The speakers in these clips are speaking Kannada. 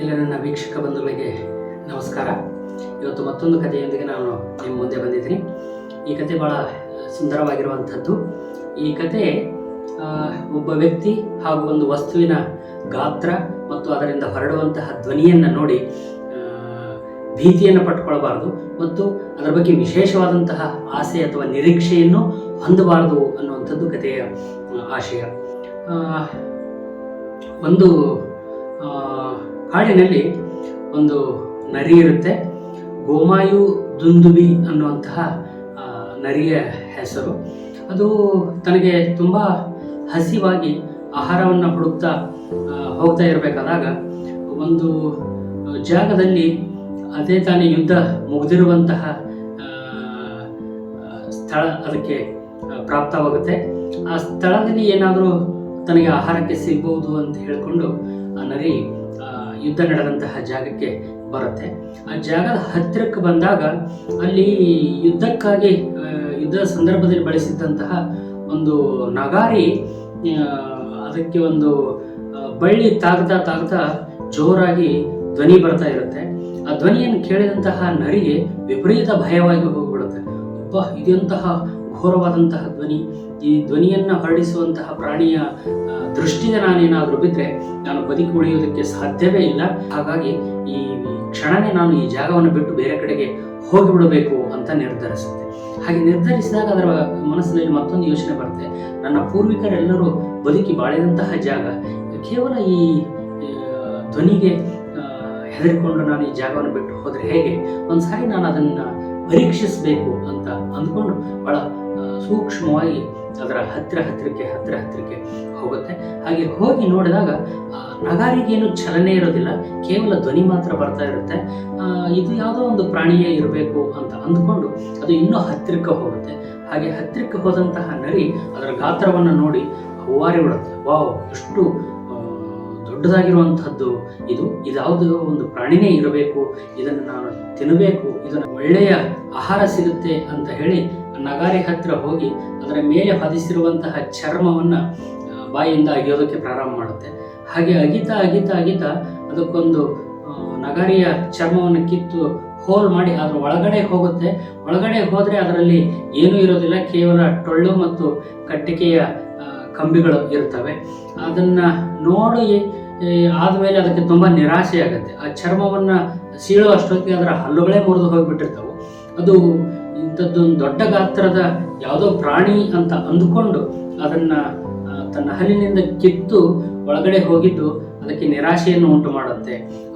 ಎಲ್ಲ ನನ್ನ ವೀಕ್ಷಕ ಬಂಧುಗಳಿಗೆ ನಮಸ್ಕಾರ. ಇವತ್ತು ಮತ್ತೊಂದು ಕಥೆಯೊಂದಿಗೆ ನಾನು ನಿಮ್ಮ ಮುಂದೆ ಬಂದಿದ್ದೀನಿ. ಈ ಕತೆ ಭಾಳ ಸುಂದರವಾಗಿರುವಂಥದ್ದು. ಈ ಕತೆ ಒಬ್ಬ ವ್ಯಕ್ತಿ ಹಾಗೂ ಒಂದು ವಸ್ತುವಿನ ಗಾತ್ರ ಮತ್ತು ಅದರಿಂದ ಹೊರಡುವಂತಹ ಧ್ವನಿಯನ್ನು ನೋಡಿ ಭೀತಿಯನ್ನು ಪಟ್ಕೊಳ್ಬಾರ್ದು ಮತ್ತು ಅದರ ಬಗ್ಗೆ ವಿಶೇಷವಾದಂತಹ ಆಸೆ ಅಥವಾ ನಿರೀಕ್ಷೆಯನ್ನು ಹೊಂದಬಾರದು ಅನ್ನುವಂಥದ್ದು ಕಥೆಯ ಆಶಯ. ಒಂದು ಕಾಡಿನಲ್ಲಿ ಒಂದು ನರಿ ಇರುತ್ತೆ. ಗೋಮಾಯು ದುಂದುಬಿ ಅನ್ನುವಂತಹ ನರಿಯ ಹೆಸರು. ಅದು ತನಗೆ ತುಂಬ ಹಸಿವಾಗಿ ಆಹಾರವನ್ನು ಹುಡುಕ್ತಾ ಹೋಗ್ತಾ ಇರಬೇಕಾದಾಗ ಒಂದು ಜಾಗದಲ್ಲಿ ಅದೇ ತಾನೇ ಯುದ್ಧ ಮುಗಿದಿರುವಂತಹ ಸ್ಥಳ ಅದಕ್ಕೆ ಪ್ರಾಪ್ತವಾಗುತ್ತೆ. ಆ ಸ್ಥಳದಲ್ಲಿ ಏನಾದರೂ ತನಗೆ ಆಹಾರಕ್ಕೆ ಸಿಗ್ಬೋದು ಅಂತ ಹೇಳಿಕೊಂಡು ಆ ನರಿ ಯುದ್ಧ ನಡೆದಂತಹ ಜಾಗಕ್ಕೆ ಬರುತ್ತೆ. ಆ ಜಾಗದ ಹತ್ತಿರಕ್ಕೆ ಬಂದಾಗ ಅಲ್ಲಿ ಯುದ್ಧಕ್ಕಾಗಿ ಯುದ್ಧ ಸಂದರ್ಭದಲ್ಲಿ ಬಳಸಿದ್ದಂತಹ ಒಂದು ನಗಾರಿ ಅದಕ್ಕೆ ಒಂದು ಬಳ್ಳಿ ತಾಗ್ತಾ ತಾಗ್ತಾ ಜೋರಾಗಿ ಧ್ವನಿ ಬರ್ತಾ ಇರುತ್ತೆ. ಆ ಧ್ವನಿಯನ್ನು ಕೇಳಿದಂತಹ ನರಿಗೆ ವಿಪರೀತ ಭಯವಾಗಿ ಹೋಗ್ಬಿಡುತ್ತೆ. ಅಪ್ಪ ಇದೆಂತಹ ಘೋರವಾದಂತಹ ಧ್ವನಿ ಈ ಧ್ವನಿಯನ್ನು ಹರಡಿಸುವಂತಹ ಪ್ರಾಣಿಯ ದೃಷ್ಟಿಯ ನಾನೇನಾದರೂ ಬಿದ್ದರೆ ನಾನು ಬದುಕಿ ಉಳಿಯೋದಕ್ಕೆ ಸಾಧ್ಯವೇ ಇಲ್ಲ. ಹಾಗಾಗಿ ಈ ಕ್ಷಣನೇ ನಾನು ಈ ಜಾಗವನ್ನು ಬಿಟ್ಟು ಬೇರೆ ಕಡೆಗೆ ಹೋಗಿಬಿಡಬೇಕು ಅಂತ ನಿರ್ಧರಿಸುತ್ತೆ. ಹಾಗೆ ನಿರ್ಧರಿಸಿದಾಗ ಅದರ ಮನಸ್ಸಿನಲ್ಲಿ ಮತ್ತೊಂದು ಯೋಚನೆ ಬರುತ್ತೆ. ನನ್ನ ಪೂರ್ವಿಕರೆಲ್ಲರೂ ಬದುಕಿ ಬಾಳಿದಂತಹ ಜಾಗ ಕೇವಲ ಈ ಧ್ವನಿಗೆ ಹೆದರಿಕೊಂಡು ನಾನು ಈ ಜಾಗವನ್ನು ಬಿಟ್ಟು ಹೋದರೆ ಹೇಗೆ? ಒಂದು ಸಾರಿ ನಾನು ಅದನ್ನು ಪರೀಕ್ಷಿಸಬೇಕು ಅಂತ ಅಂದ್ಕೊಂಡು ಆ, ಸೂಕ್ಷ್ಮವಾಗಿ ಅದರ ಹತ್ತಿರ ಹತ್ತಿರಕ್ಕೆ ಹತ್ತಿರ ಹತ್ತಿರಕ್ಕೆ ಹೋಗುತ್ತೆ. ಹಾಗೆ ಹೋಗಿ ನೋಡಿದಾಗ ನಗಾರಿಗೆ ನಗಾರಿಗೇನು ಚಲನೆ ಇರೋದಿಲ್ಲ. ಕೇವಲ ಧ್ವನಿ ಮಾತ್ರ ಬರ್ತಾ ಇರುತ್ತೆ. ಇದು ಯಾವುದೋ ಒಂದು ಪ್ರಾಣಿಯೇ ಇರಬೇಕು ಅಂತ ಅಂದ್ಕೊಂಡು ಅದು ಇನ್ನೂ ಹತ್ತಿರಕ್ಕೆ ಹೋಗುತ್ತೆ. ಹಾಗೆ ಹತ್ತಿರಕ್ಕೆ ಹೋದಂತಹ ನರಿ ಅದರ ಗಾತ್ರವನ್ನು ನೋಡಿ, ಹೂವಾರಿ ಬಿಡುತ್ತೆ ವಾವ್, ಎಷ್ಟು ದೊಡ್ಡದಾಗಿರುವಂಥದ್ದು ಇದು. ಇದ್ಯಾವುದೋ ಒಂದು ಪ್ರಾಣಿನೇ ಇರಬೇಕು. ಇದನ್ನು ನಾನು ತಿನ್ನಬೇಕು ಇದನ್ನು ಒಳ್ಳೆಯ ಆಹಾರ ಸಿಗುತ್ತೆ ಅಂತ ಹೇಳಿ ನಗಾರಿ ಹತ್ತಿರ ಹೋಗಿ ಅದರ ಮೇಲೆ ಹೊದಿಸಿರುವಂತಹ ಚರ್ಮವನ್ನು ಬಾಯಿಂದ ಅಗಿಯೋದಕ್ಕೆ ಪ್ರಾರಂಭ ಮಾಡುತ್ತೆ. ಹಾಗೆ ಅಗಿತಾ ಅಗಿತಾ ಅಗಿತಾ ಅದಕ್ಕೊಂದು ನಗಾರಿಯ ಚರ್ಮವನ್ನು ಕಿತ್ತು ಹೋಲ್ ಮಾಡಿ ಅದರ ಒಳಗಡೆ ಹೋಗುತ್ತೆ. ಒಳಗಡೆ ಹೋದರೆ ಅದರಲ್ಲಿ ಏನೂ ಇರೋದಿಲ್ಲ, ಕೇವಲ ಟೊಳ್ಳು ಮತ್ತು ಕಟ್ಟಿಗೆಯ ಕಂಬಿಗಳು ಇರ್ತವೆ. ಅದನ್ನು ನೋಡಿ ಆದಮೇಲೆ ಅದಕ್ಕೆ ತುಂಬ ನಿರಾಸೆ ಆಗುತ್ತೆ ಆ ಚರ್ಮವನ್ನು ಸೀಳೋ ಅಷ್ಟೊತ್ತಿಗೆ ಅದರ ಹಲ್ಲುಗಳೇ ಮುರಿದು ಹೋಗಿಬಿಟ್ಟಿರ್ತವೆ. ಅದು ಇಂಥದ್ದೊಂದು ದೊಡ್ಡ ಗಾತ್ರದ ಯಾವುದೋ ಪ್ರಾಣಿ ಅಂತ ಅಂದುಕೊಂಡು ಅದನ್ನು ತನ್ನ ಹಲ್ಲಿನಿಂದ ಕಿತ್ತು ಒಳಗಡೆ ಹೋಗಿದ್ದು ಅದಕ್ಕೆ ನಿರಾಶೆಯನ್ನು ಉಂಟು ಮಾಡುತ್ತೆ.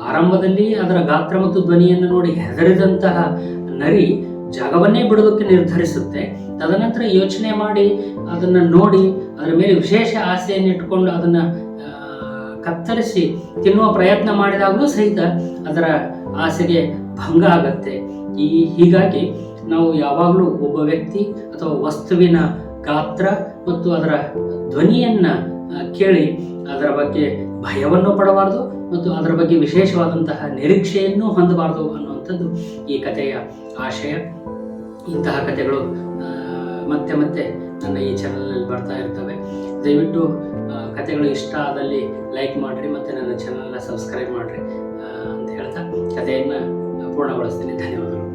ಆರಂಭದಲ್ಲಿ ಅದರ ಗಾತ್ರ ಮತ್ತು ಧ್ವನಿಯನ್ನು ನೋಡಿ ಹೆದರಿದಂತಹ ನರಿ ಜಾಗವನ್ನೇ ಬಿಡೋದಕ್ಕೆ ನಿರ್ಧರಿಸುತ್ತೆ. ತದನಂತರ ಯೋಚನೆ ಮಾಡಿ ಅದನ್ನು ನೋಡಿ ಅದರ ಮೇಲೆ ವಿಶೇಷ ಆಸೆಯನ್ನು ಇಟ್ಟುಕೊಂಡು ಅದನ್ನು ಕತ್ತರಿಸಿ ತಿನ್ನುವ ಪ್ರಯತ್ನ ಮಾಡಿದಾಗಲೂ ಸಹಿತ ಅದರ ಆಸೆಗೆ ಭಂಗ ಆಗತ್ತೆ. ಈ ಹೀಗಾಗಿ ನಾವು ಯಾವಾಗಲೂ ಒಬ್ಬ ವ್ಯಕ್ತಿ ಅಥವಾ ವಸ್ತುವಿನ ಗಾತ್ರ ಮತ್ತು ಅದರ ಧ್ವನಿಯನ್ನು ಕೇಳಿ ಅದರ ಬಗ್ಗೆ ಭಯವನ್ನು ಪಡಬಾರ್ದು ಮತ್ತು ಅದರ ಬಗ್ಗೆ ವಿಶೇಷವಾದಂತಹ ನಿರೀಕ್ಷೆಯನ್ನು ಹೊಂದಬಾರದು ಅನ್ನುವಂಥದ್ದು ಈ ಕಥೆಯ ಆಶಯ. ಇಂತಹ ಕಥೆಗಳು ಮತ್ತೆ ಮತ್ತೆ ನನ್ನ ಈ ಚಾನಲ್ನಲ್ಲಿ ಬರ್ತಾ ಇರ್ತವೆ. ದಯವಿಟ್ಟು ಕಥೆಗಳು ಇಷ್ಟ ಆದಲ್ಲಿ ಲೈಕ್ ಮಾಡಿರಿ ಮತ್ತು ನನ್ನ ಚಾನಲ್ನ ಸಬ್ಸ್ಕ್ರೈಬ್ ಮಾಡಿರಿ ಅಂತ ಹೇಳ್ತಾ ಕಥೆಯನ್ನು ಪೂರ್ಣಗೊಳಿಸ್ತೀನಿ. ಧನ್ಯವಾದಗಳು.